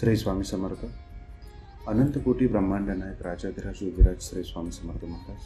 श्री स्वामी समर्थ. अनंत कोटी ब्रह्मांड नायक राजाधिराज योगीराज श्री स्वामी समर्थ महाराज.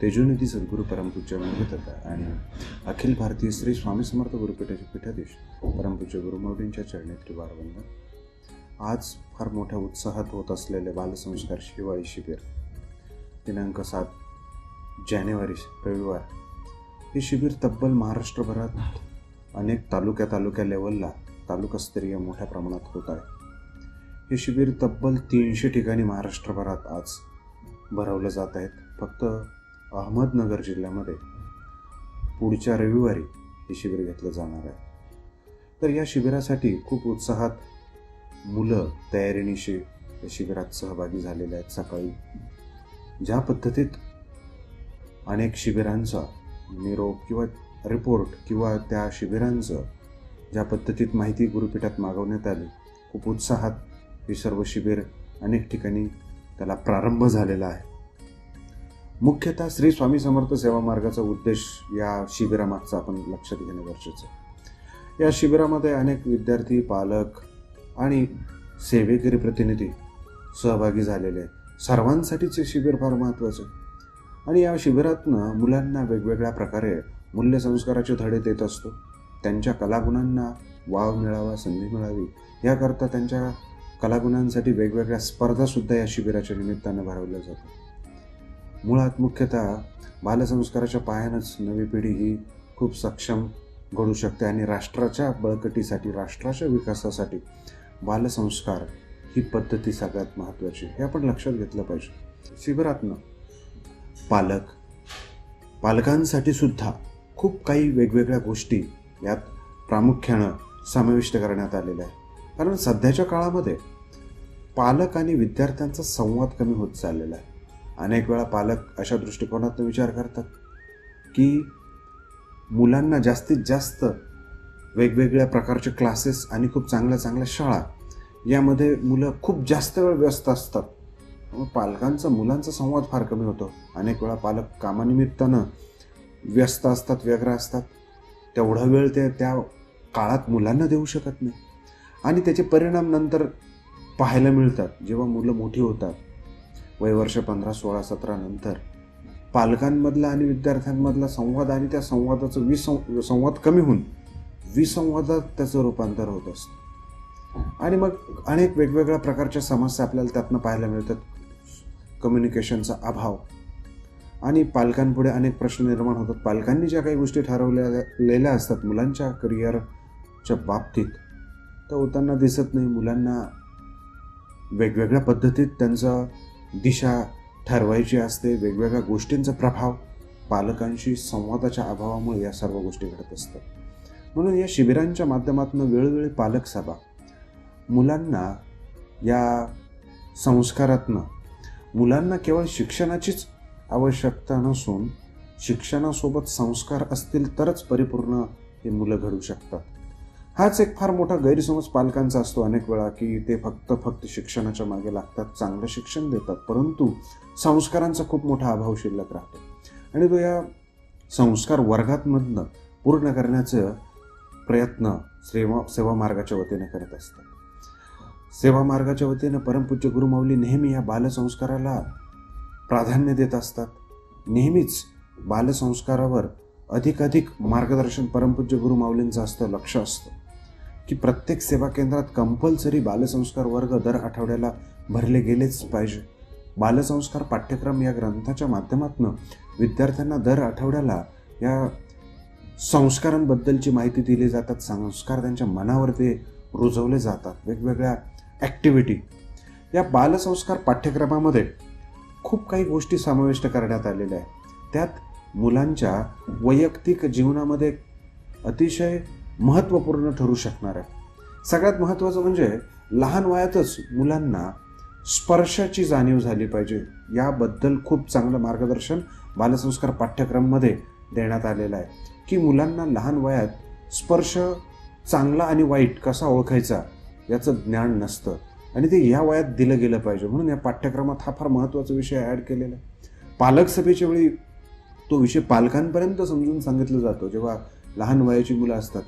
तेजोनिधी सद्गुरू परमपूज्य दत्ता आणि अखिल भारतीय श्री स्वामी समर्थ गुरुपीठाचे पीठाधीश परमपूज्य गुरुमौलींच्या चरणी वारवंदन आज फार मोठ्या उत्साहात होत असलेले बालसंस्कार शिवाळी शिबिर. दिनांक सात जानेवारी रविवार. हे शिबिर तब्बल महाराष्ट्रभरात अनेक तालुक्या तालुक्या लेवलला तालुकास्तरीय मोठ्या प्रमाणात होत आहे. हे शिबिर तब्बल तीनशे ठिकाणी महाराष्ट्रभरात आज भरवलं जात आहेत. फक्त अहमदनगर जिल्ह्यामध्ये पुढच्या रविवारी हे शिबिर घेतलं जाणार आहे. तर या शिबिरासाठी खूप उत्साहात मुलं तयारीनिशी या शिबिरात सहभागी झालेले आहेत. सकाळी ज्या पद्धतीत अनेक शिबिरांचा निरोप किंवा रिपोर्ट किंवा त्या शिबिरांचं ज्या पद्धतीत माहिती गुरुपीठात मागवण्यात आली खूप उत्साहात हे सर्व शिबिर अनेक ठिकाणी त्याला प्रारंभ झालेला आहे. मुख्यतः श्री स्वामी समर्थ सेवा मार्गाचा उद्देश या शिबिरामागचा आपण लक्षात घेणं गरजेचं आहे. या शिबिरामध्ये अनेक विद्यार्थी पालक आणि सेवेकरी प्रतिनिधी सहभागी झालेले आहेत. सर्वांसाठीचे शिबिर फार महत्त्वाचं आहे. आणि या शिबिरातनं मुलांना वेगवेगळ्या प्रकारे मूल्यसंस्काराचे धडे देत असतो. त्यांच्या कलागुणांना वाव मिळावा संधी मिळावी याकरता त्यांच्या कलागुणांसाठी वेगवेगळ्या स्पर्धासुद्धा या शिबिराच्या निमित्तानं भरवल्या जातात. मुळात मुख्यतः बालसंस्काराच्या पायानंच नवी पिढी ही खूप सक्षम घडू शकते आणि राष्ट्राच्या बळकटीसाठी राष्ट्राच्या विकासासाठी बालसंस्कार ही पद्धती सगळ्यात महत्त्वाची हे आपण लक्षात घेतलं पाहिजे. शिबिरातनं पालक पालकांसाठी सुद्धा खूप काही वेगवेगळ्या गोष्टी यात प्रामुख्यानं समाविष्ट करण्यात आलेल्या आहे कारण सध्याच्या काळामध्ये पालक आणि विद्यार्थ्यांचा संवाद कमी होत चाललेला आहे. अनेक वेळा पालक अशा दृष्टिकोनातून विचार करतात की मुलांना जास्तीत जास्त वेगवेगळ्या प्रकारचे क्लासेस आणि खूप चांगल्या चांगल्या शाळा यामध्ये मुलं खूप जास्त वेळ व्यस्त असतात. त्यामुळे पालकांचा मुलांचा संवाद फार कमी होतो. अनेक वेळा पालक कामानिमित्तानं व्यस्त असतात व्यग्र असतात. तेवढा वेळ ते त्या काळात मुलांना देऊ शकत नाही. आणि त्याचे परिणाम नंतर पाहायला मिळतात जेव्हा मुलं मोठी होतात. वयवर्ष पंधरा सोळा सतरा नंतर पालकांमधला आणि विद्यार्थ्यांमधला संवाद आणि त्या संवादाचं विसं संवाद कमी होऊन विसंवादात त्याचं रूपांतर होत असतं. आणि मग अनेक वेगवेगळ्या प्रकारच्या समस्या आपल्याला त्यातनं पाहायला मिळतात. कम्युनिकेशनचा अभाव. आणि पालकांपुढे अनेक प्रश्न निर्माण होतात. पालकांनी ज्या काही गोष्टी ठरवलेल्या असतात मुलांच्या करिअरच्या बाबतीत होताना दिसत नाही मुलांना वेगवेगळ्या पद्धतीत त्यांचा दिशा ठरवायची असते वेगवेगळ्या गोष्टींचा प्रभाव पालकांशी संवादाच्या अभावामुळे या सर्व गोष्टी घडत असतात. म्हणून या शिबिरांच्या माध्यमातून वेळोवेळी पालक सभा मुलांना या संस्कारातनं मुलांना केवळ शिक्षणाचीच आवश्यकता नसून शिक्षणासोबत संस्कार असतील तरच परिपूर्ण हे मुलं घडू शकतात. हाच एक फार मोठा गैरसमज पालकांचा असतो अनेक वेळा की ते फक्त फक्त शिक्षणाच्या मागे लागतात चांगलं शिक्षण देतात परंतु संस्कारांचा खूप मोठा अभाव शिल्लक राहतो. आणि तो या संस्कार वर्गातमधनं पूर्ण करण्याचं प्रयत्न सेवा सेवा मार्गाच्या वतीने करत असतात. सेवा मार्गाच्या वतीनं परमपूज्य गुरुमाऊली नेहमी या बालसंस्काराला प्राधान्य देत असतात. नेहमीच बालसंस्कारावर अधिकाधिक मार्गदर्शन परमपूज्य गुरुमाऊलींचं असतं लक्ष असतं. की प्रत्येक सेवा केंद्रात कंपल्सरी बालसंस्कार वर्ग दर आठवड्याला भरले गेलेच पाहिजे. बालसंस्कार पाठ्यक्रम या ग्रंथाच्या माध्यमातून विद्यार्थ्यांना दर आठवड्याला या संस्कारांबद्दलची माहिती दिली जातात संस्कार त्यांच्या मनावर ते रुजवले जातात वेगवेगळ्या ॲक्टिव्हिटी या बालसंस्कार पाठ्यक्रमामध्ये खूप काही गोष्टी समाविष्ट करण्यात आलेल्या आहेत. त्यात मुलांच्या वैयक्तिक जीवनामध्ये अतिशय महत्त्वपूर्ण ठरू शकणार आहे. सगळ्यात महत्त्वाचं म्हणजे लहान वयातच मुलांना स्पर्शाची जाणीव झाली पाहिजे. याबद्दल खूप चांगलं मार्गदर्शन बालसंस्कार पाठ्यक्रममध्ये देण्यात आलेलं आहे. की मुलांना लहान वयात स्पर्श चांगला आणि वाईट कसा ओळखायचा याचं ज्ञान नसतं. आणि ते या वयात दिलं गेलं पाहिजे. म्हणून या पाठ्यक्रमात हा फार महत्त्वाचा विषय ॲड केलेला आहे. पालक सभेच्या वेळी तो विषय पालकांपर्यंत समजून सांगितलं जातो. जेव्हा लहान वयाची मुलं असतात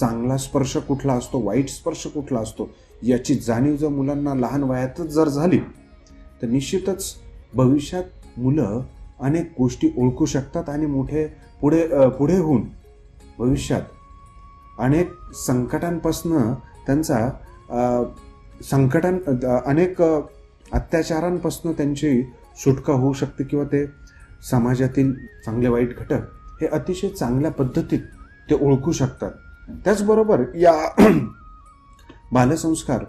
चांगला स्पर्श कुठला असतो वाईट स्पर्श कुठला असतो याची जाणीव जर मुलांना लहान वयातच जर झाली तर निश्चितच भविष्यात मुलं अनेक गोष्टी ओळखू शकतात आणि मोठे पुढे पुढे होऊन भविष्यात अनेक संकटांपासनं त्यांचा संकटां अनेक अत्याचारांपासून त्यांची सुटका होऊ शकते किंवा ते समाजातील चांगले वाईट घटक हे अतिशय चांगल्या पद्धतीत ते ओळखू शकतात. त्याचबरोबर या बालसंस्कार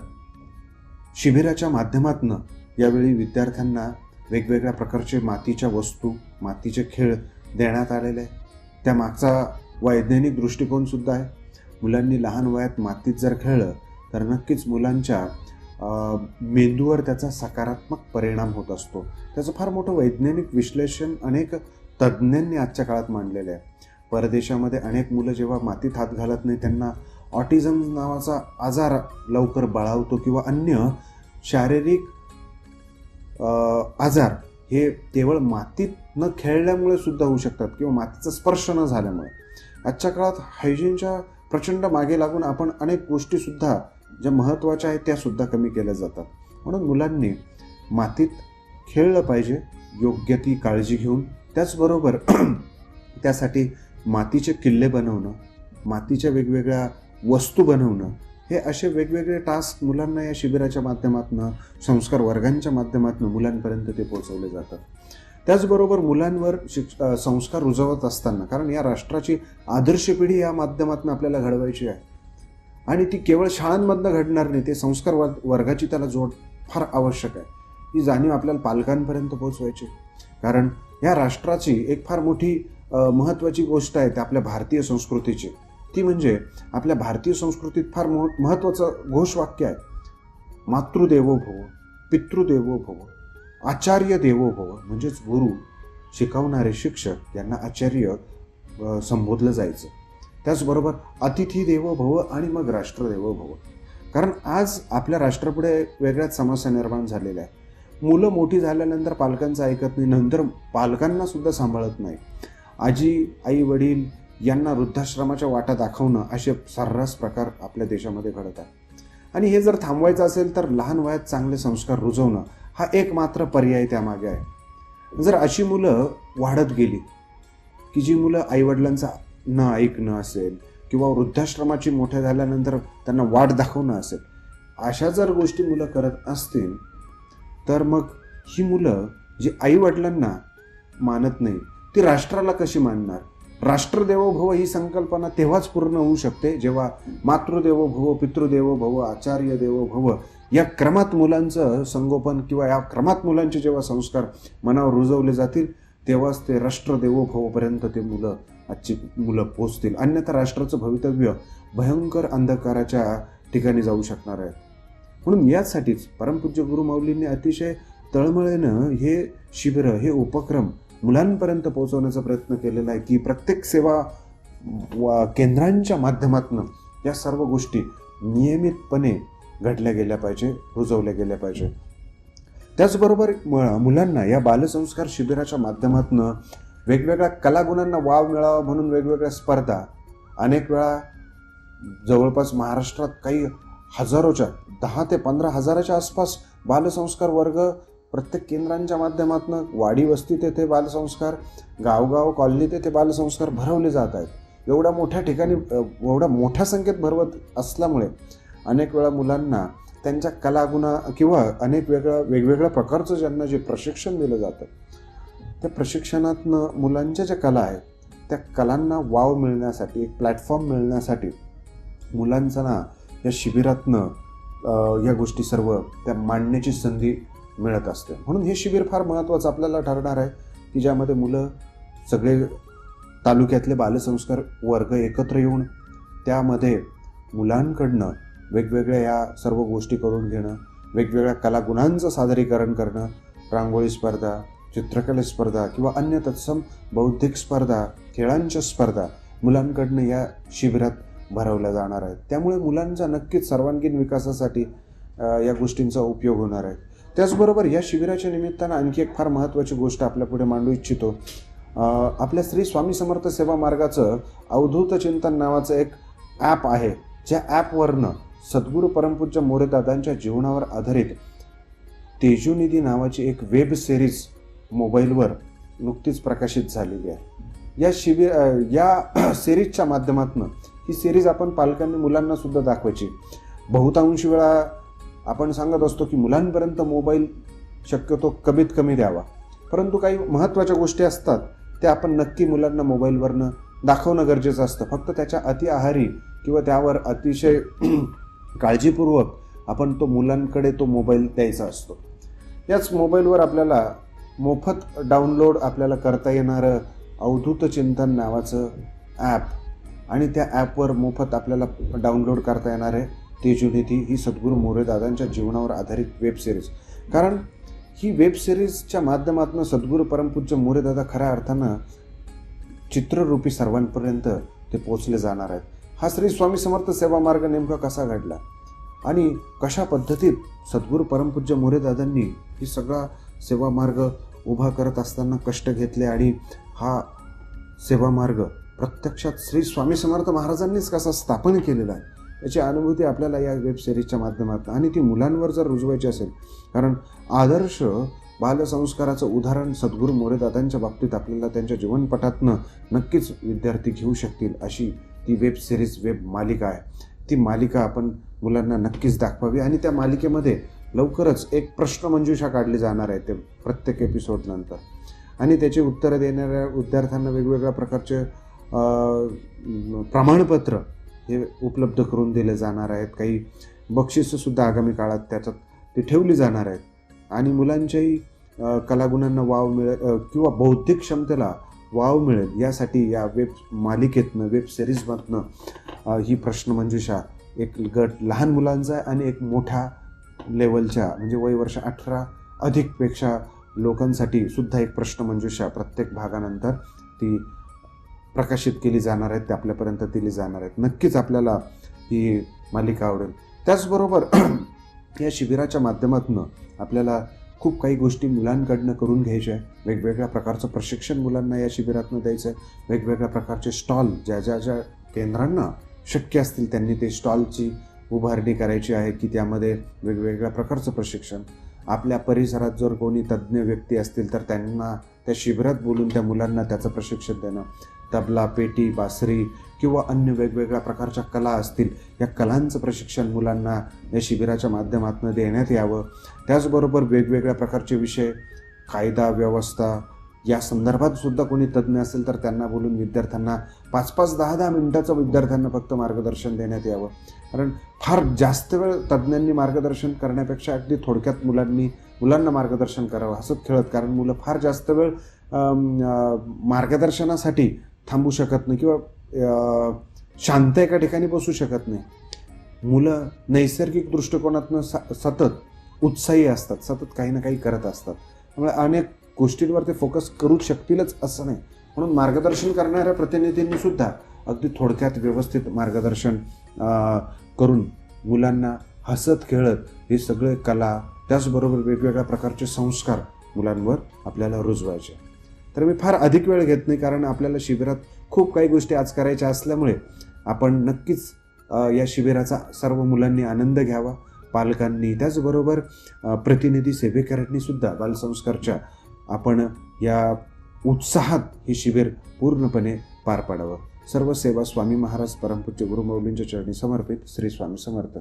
शिबिराच्या माध्यमातून यावेळी विद्यार्थ्यांना वेगवेगळ्या प्रकारचे मातीच्या वस्तू मातीचे खेळ देण्यात आलेले आहे त्या मागचा वैज्ञानिक दृष्टिकोन सुद्धा आहे. मुलांनी लहान वयात मातीत जर खेळलं तर नक्कीच मुलांच्या मेंदूवर त्याचा सकारात्मक परिणाम होत असतो. त्याचं फार मोठं वैज्ञानिक विश्लेषण अनेक तज्ज्ञांनी आजच्या काळात मांडलेलं आहे. परदेशामध्ये अनेक मुलं जेव्हा मातीत हात घालत नाही त्यांना ऑटिझम नावाचा आजार लवकर बळावतो किंवा अन्य शारीरिक आजार हे केवळ मातीत न खेळल्यामुळे सुद्धा होऊ शकतात किंवा मातीचा स्पर्श न झाल्यामुळे. आजच्या काळात हायजीनच्या प्रचंड मागे लागून आपण अनेक गोष्टीसुद्धा ज्या महत्त्वाच्या आहेत त्यासुद्धा कमी केल्या जातात. म्हणून मुलांनी मातीत खेळलं पाहिजे योग्य ती काळजी घेऊन. त्याचबरोबर त्यासाठी मातीचे किल्ले बनवणं मातीच्या वेगवेगळ्या वस्तू बनवणं हे असे वेगवेगळे टास्क मुलांना या शिबिराच्या माध्यमातून संस्कार वर्गांच्या माध्यमातून मुलांपर्यंत ते पोहोचवले जातात. त्याचबरोबर मुलांवर शिक्ष संस्कार रुजवत असताना कारण या राष्ट्राची आदर्श पिढी या माध्यमातून आपल्याला घडवायची आहे. आणि ती केवळ शाळांमधनं घडणार नाही ते संस्कार वर्गाची त्याला जोड फार आवश्यक आहे. ही जाणीव आपल्याला पालकांपर्यंत पोहोचवायची कारण या राष्ट्राची एक फार मोठी महत्त्वाची गोष्ट आहे ते आपल्या भारतीय संस्कृतीची. ती म्हणजे आपल्या भारतीय संस्कृतीत फार महत्त्वाचं घोषवाक्य आहे. मातृदेवो भव पितृदेवो भव आचार्य देवो भव म्हणजेच गुरु शिकवणारे शिक्षक यांना आचार्य संबोधलं जायचं. त्याचबरोबर अतिथी देवो भव आणि मग राष्ट्रदेवो भव. कारण आज आपल्या राष्ट्रापुढे वेगळ्याच समस्या निर्माण झालेल्या आहे मुलं मोठी झाल्यानंतर पालकांचं ऐकत नाही नंतर पालकांना सुद्धा सांभाळत नाही. आजी आई वडील यांना वृद्धाश्रमाच्या वाटा दाखवणं असे सर्रास प्रकार आपल्या देशामध्ये घडत आहे आणि हे जर थांबवायचं असेल तर लहान वयात चांगले संस्कार रुजवणं हा एक मात्र पर्याय त्यामागे आहे. जर अशी मुलं वाढत गेली की जी मुलं आईवडिलांचा न ऐकणं असेल किंवा वृद्धाश्रमाची मोठ्या झाल्यानंतर त्यांना वाट दाखवणं असेल अशा जर गोष्टी मुलं करत असतील तर मग ही मुलं जी आईवडिलांना मानत नाही ती राष्ट्राला कशी मानणार? राष्ट्रदेवो भव ही संकल्पना तेव्हाच पूर्ण होऊ शकते जेव्हा मातृदेवो भव पितृदेवो भव आचार्य देवो भव या क्रमात मुलांचं संगोपन किंवा या क्रमात मुलांचे जेव्हा संस्कार मनावर रुजवले जातील तेव्हाच ते राष्ट्रदेवो भवपर्यंत ते मुलं आजची मुलं पोचतील. अन्यथा राष्ट्राचं भवितव्य भयंकर अंधकाराच्या ठिकाणी जाऊ शकणार आहे. म्हणून याचसाठीच परमपूज्य गुरुमाऊलींनी अतिशय तळमळेनं हे शिबिरं हे उपक्रम मुलांपर्यंत पोहोचवण्याचा प्रयत्न केलेला आहे की प्रत्येक सेवा केंद्रांच्या माध्यमातून या सर्व गोष्टी नियमितपणे घडल्या गेल्या पाहिजे रुजवल्या गेल्या पाहिजे. त्याचबरोबर मुलांना या बालसंस्कार शिबिराच्या माध्यमातून वेगवेगळ्या कलागुणांना वाव मिळावा म्हणून वेगवेगळ्या स्पर्धा अनेक वेळा जवळपास महाराष्ट्रात काही हजारोच्या दहा ते पंधरा हजाराच्या आसपास बालसंस्कार वर्ग प्रत्येक केंद्रांच्या माध्यमातून वाडी वस्ती तेथे बालसंस्कार गावगाव कॉलनी तेथे बालसंस्कार भरवले जात आहेत. एवढ्या मोठ्या ठिकाणी एवढ्या मोठ्या संख्येत भरवत असल्यामुळे अनेक वेळा मुलांना त्यांच्या कलागुणा किंवा अनेक वेगळ्या वेगवेगळ्या प्रकारचं ज्यांना जे प्रशिक्षण दिलं जातं त्या प्रशिक्षणातनं मुलांच्या ज्या कला आहेत त्या कलांना वाव मिळण्यासाठी एक प्लॅटफॉर्म मिळण्यासाठी मुलांचा ना या शिबिरातनं या गोष्टी सर्व त्या मांडण्याची संधी मिळत असते. म्हणून हे शिबिर फार महत्त्वाचं आपल्याला ठरणार आहे की ज्यामध्ये मुलं सगळे तालुक्यातले बालसंस्कार वर्ग एकत्र येऊन त्यामध्ये मुलांकडनं वेगवेगळ्या या सर्व गोष्टी करून घेणं वेगवेगळ्या कलागुणांचं सादरीकरण करणं रांगोळी स्पर्धा चित्रकला स्पर्धा किंवा अन्य तत्सम बौद्धिक स्पर्धा खेळांच्या स्पर्धा मुलांकडनं या शिबिरात भरवल्या जाणार आहेत. त्यामुळे मुलांचा नक्कीच सर्वांगीण विकासासाठी या गोष्टींचा उपयोग होणार आहे. त्याचबरोबर या शिबिराच्या निमित्तानं आणखी एक फार महत्त्वाची गोष्ट आपल्यापुढे मांडू इच्छितो. आपल्या श्री स्वामी समर्थ सेवा मार्गाचं अवधूत चिंतन नावाचं एक ॲप आहे ज्या ॲपवरनं सद्गुरू परमपूज्य मोरेदादांच्या जीवनावर आधारित तेजुनिधी नावाची एक वेब सिरीज मोबाईलवर नुकतीच प्रकाशित झालेली आहे. या शिबिर या सिरीजच्या माध्यमातून ही सिरीज आपण पालकांनी मुलांना सुद्धा दाखवायची. बहुतांश वेळा आपण सांगत असतो की मुलांपर्यंत मोबाईल शक्यतो कमीत कमी द्यावा. परंतु काही महत्त्वाच्या गोष्टी असतात त्या आपण नक्की मुलांना मोबाईलवरनं दाखवणं गरजेचं असतं. फक्त त्याच्या अति आहारी किंवा त्यावर अतिशय काळजीपूर्वक आपण तो मुलांकडे तो मोबाईल द्यायचा असतो. याच मोबाईलवर आपल्याला मोफत डाउनलोड आपल्याला करता येणारं अवधूत चिंतन नावाचं ॲप आणि त्या ॲपवर मोफत आपल्याला डाउनलोड करता येणार आहे. तेजोनिधी ही सद्गुरू मोरे दादांच्या जीवनावर आधारित वेब सिरीज कारण ही वेब सिरीजच्या माध्यमातून सद्गुरू परमपूज्य मोरेदादा खऱ्या अर्थानं चित्ररूपी सर्वांपर्यंत ते पोचले जाणार आहेत. हा श्री स्वामी समर्थ सेवा मार्ग नेमका कसा घडला? आणि कशा पद्धतीत सद्गुरू परमपूज्य मोरेदादांनी ही सगळा सेवा मार्ग उभा करत असताना कष्ट घेतले आणि हा सेवा मार्ग प्रत्यक्षात श्री स्वामी समर्थ महाराजांनीच कसा स्थापन केलेला आहे? याची अनुभूती आपल्याला या वेब सिरीजच्या माध्यमातून आणि ती मुलांवर जर रुजवायची असेल कारण आदर्श बालसंस्काराचं उदाहरण सद्गुरू मोरेदादांच्या बाबतीत आपल्याला त्यांच्या जीवनपटातनं नक्कीच विद्यार्थी घेऊ शकतील अशी ती वेब सिरीज वेब मालिका आहे. ती मालिका आपण मुलांना नक्कीच दाखवावी आणि त्या मालिकेमध्ये लवकरच एक प्रश्नमंजुषा काढली जाणार आहे ते प्रत्येक एपिसोडनंतर आणि त्याची उत्तरं देणाऱ्या विद्यार्थ्यांना वेगवेगळ्या प्रकारचे प्रमाणपत्र हे उपलब्ध करून दिले जाणार आहेत. काही बक्षिसंसुद्धा आगामी काळात त्याच्यात ते ठेवली जाणार आहेत. आणि मुलांच्याही कलागुणांना वाव मिळेल किंवा बौद्धिक क्षमतेला वाव मिळेल यासाठी या वेब मालिकेतनं वेब सिरीजमधनं ही प्रश्नमंजुषा एक गट लहान मुलांचा आणि एक मोठ्या लेवलच्या म्हणजे वय वर्ष अठरा अधिकपेक्षा लोकांसाठी सुद्धा एक प्रश्नमंजुषा प्रत्येक भागानंतर ती प्रकाशित केली जाणार आहेत ते आपल्यापर्यंत दिली जाणार आहेत. नक्कीच आपल्याला ही मालिका आवडेल. त्याचबरोबर या शिबिराच्या माध्यमातून आपल्याला खूप काही गोष्टी मुलांकडनं करून घ्यायच्या आहे वेगवेगळ्या प्रकारचं प्रशिक्षण मुलांना या शिबिरातनं द्यायचं आहे. वेगवेगळ्या प्रकारचे स्टॉल ज्या ज्या ज्या केंद्रांना शक्य असतील त्यांनी ते स्टॉलची उभारणी करायची आहे की त्यामध्ये वेगवेगळ्या प्रकारचं प्रशिक्षण. आपल्या परिसरात जर कोणी तज्ज्ञ व्यक्ती असतील तर त्यांना त्या शिबिरात बोलून त्या मुलांना त्याचं प्रशिक्षण देणं. तबला पेटी बासरी किंवा अन्य वेगवेगळ्या प्रकारच्या कला असतील या कलांचं प्रशिक्षण मुलांना या शिबिराच्या माध्यमातून देण्यात यावं. त्याचबरोबर वेगवेगळ्या प्रकारचे विषय कायदा व्यवस्था या संदर्भात सुद्धा कोणी तज्ज्ञ असेल तर त्यांना बोलून विद्यार्थ्यांना पाच पाच दहा दहा मिनिटाचं विद्यार्थ्यांना फक्त मार्गदर्शन देण्यात यावं. कारण फार जास्त वेळ तज्ज्ञांनी मार्गदर्शन करण्यापेक्षा अगदी थोडक्यात मुलांनी मुलांना मार्गदर्शन करावं. हसत खेळत कारण मुलं फार जास्त वेळ मार्गदर्शनासाठी थांबू शकत नाही किंवा शांत एका ठिकाणी बसू शकत नाही. मुलं नैसर्गिक दृष्टिकोनातनं सा सतत उत्साही असतात सतत काही ना काही करत असतात. त्यामुळे अनेक गोष्टींवर ते फोकस करू शकतीलच असं नाही. म्हणून मार्गदर्शन करणाऱ्या प्रतिनिधींनी सुद्धा अगदी थोडक्यात व्यवस्थित मार्गदर्शन करून मुलांना हसत खेळत हे सगळे कला त्याचबरोबर वेगवेगळ्या प्रकारचे संस्कार मुलांवर आपल्याला रुजवायचे. तर मी फार अधिक वेळ घेत नाही कारण आपल्याला शिबिरात खूप काही गोष्टी आज करायच्या असल्यामुळे आपण नक्कीच या शिबिराचा सर्व मुलांनी आनंद घ्यावा. पालकांनी त्याचबरोबर प्रतिनिधी सेवेकऱ्यांनी सुद्धा बालसंस्कारच्या आपण या उत्साहात हे शिबिर पूर्णपणे पार पाडावं. सर्व सेवा स्वामी महाराज परमपूज्य गुरुमौलींच्या चरणी समर्पित. श्री स्वामी समर्थ.